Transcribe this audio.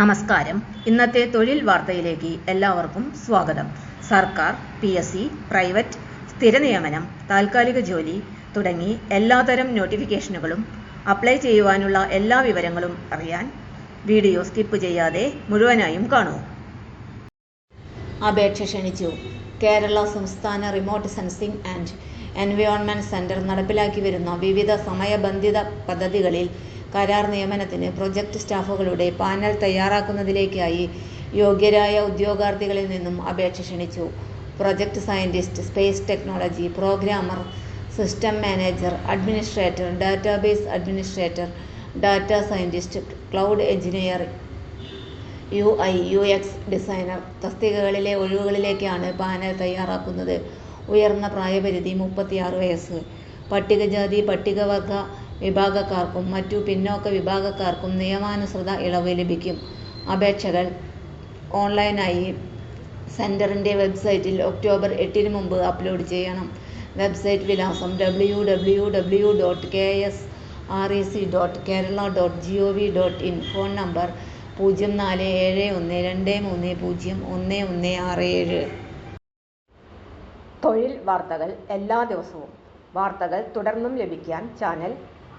നമസ്കാരം. ഇന്നത്തെ തൊഴിൽ വാർത്തയിലേക്ക് എല്ലാവർക്കും സ്വാഗതം. സർക്കാർ പി എസ് സി പ്രൈവറ്റ് സ്ഥിര നിയമനം താൽക്കാലിക ജോലി തുടങ്ങി എല്ലാതരം നോട്ടിഫിക്കേഷനുകളും അപ്ലൈ ചെയ്യുവാനുള്ള എല്ലാ വിവരങ്ങളും അറിയാൻ വീഡിയോ സ്കിപ്പ് ചെയ്യാതെ മുഴുവനായും കാണൂ. അപേക്ഷ ക്ഷണിച്ചു. കേരള സംസ്ഥാന remote sensing and environment centre നടപ്പിലാക്കി വരുന്ന വിവിധ സമയബന്ധിത പദ്ധതികളിൽ കരാർ നിയമനത്തിന് പ്രോജക്റ്റ് സ്റ്റാഫുകളുടെ പാനൽ തയ്യാറാക്കുന്നതിലേക്കായി യോഗ്യരായ ഉദ്യോഗാർത്ഥികളിൽ നിന്നും അപേക്ഷ ക്ഷണിച്ചു. Project scientist space technology programmer system manager administrator database administrator data scientist cloud engineer U I U X designer തസ്തികകളിലെ ഒഴിവുകളിലേക്കാണ് പാനൽ തയ്യാറാക്കുന്നത്. ഉയർന്ന പ്രായപരിധി മുപ്പത്തിയാറ് വയസ്സ്. പട്ടികജാതി പട്ടികവർഗ വിഭാഗക്കാർക്കും മറ്റു പിന്നോക്ക വിഭാഗക്കാർക്കും നിയമാനുസൃത ഇളവ് ലഭിക്കും. അപേക്ഷകൾ ഓൺലൈനായി സെന്ററിന്റെ വെബ്സൈറ്റിൽ ഒക്ടോബർ എട്ടിന് മുമ്പ് അപ്ലോഡ് ചെയ്യണം. വെബ്സൈറ്റ് വിലാസം W W W dot K S R E C dot Kerala dot G O V dot in phone number പൂജ്യം നാല് ഏഴ് ഒന്ന് രണ്ട് മൂന്ന് പൂജ്യം ഒന്ന് ഒന്ന് ആറ് ഏഴ്. തൊഴിൽ വാർത്തകൾ എല്ലാ ദിവസവും. വാർത്തകൾ തുടർന്നും ലഭിക്കാൻ ചാനൽ